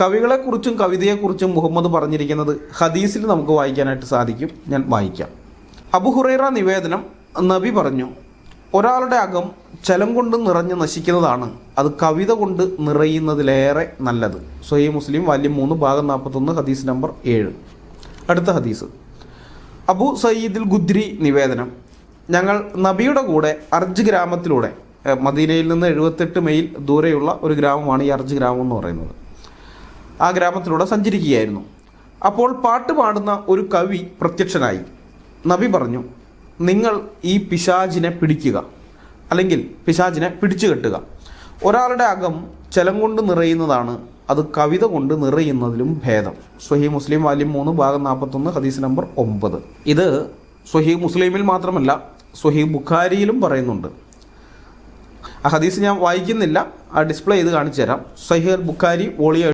കവികളെക്കുറിച്ചും കവിതയെക്കുറിച്ചും മുഹമ്മദ് പറഞ്ഞിരിക്കുന്നത് ഹദീസിൽ നമുക്ക് വായിക്കാനായിട്ട് സാധിക്കും. ഞാൻ വായിക്കാം. അബുഹുറൈറ നിവേദനം നബി പറഞ്ഞു ഒരാളുടെ അകം ചലം കൊണ്ട് നിറഞ്ഞ് നശിക്കുന്നതാണ്. അത് കവിത കൊണ്ട് നിറയുന്നതിലേറെ നല്ലത്. സ്വയം മുസ്ലിം വാല്യം മൂന്ന് ഭാഗം നാൽപ്പത്തൊന്ന് ഹദീസ് നമ്പർ ഏഴ്. അടുത്ത ഹദീസ്. അബു സയ്യിദുൽ ഗുദ്രി നിവേദനം ഞങ്ങൾ നബിയുടെ കൂടെ അർജ് ഗ്രാമത്തിലൂടെ മദീനയിൽ നിന്ന് എഴുപത്തെട്ട് മൈൽ ദൂരെയുള്ള ഒരു ഗ്രാമമാണ് ഈ അർജ് ഗ്രാമം എന്ന് പറയുന്നത്. ആ ഗ്രാമത്തിലൂടെ സഞ്ചരിക്കുകയായിരുന്നു. അപ്പോൾ പാട്ട് പാടുന്ന ഒരു കവി പ്രത്യക്ഷനായി. നബി പറഞ്ഞു നിങ്ങൾ ഈ പിശാചിനെ പിടിക്കുക അല്ലെങ്കിൽ പിശാചിനെ പിടിച്ചു കെട്ടുക. ഒരാളുടെ അകം ചലം കൊണ്ട് നിറയുന്നതാണ് അത് കവിത കൊണ്ട് നിറയുന്നതിലും ഭേദം. സ്വഹി മുസ്ലിം വാല്യം മൂന്ന് ഭാഗം നാൽപ്പത്തൊന്ന് ഹദീസ് നമ്പർ ഒമ്പത്. ഇത് സ്വഹി മുസ്ലിമിൽ മാത്രമല്ല സ്വഹി ബുഖാരിയിലും പറയുന്നുണ്ട്. ആ ഹദീസ് ഞാൻ വായിക്കുന്നില്ല ആ ഡിസ്പ്ലേ ചെയ്ത് കാണിച്ചു തരാം. സഹിഹ് ബുഖാരി വോളിയം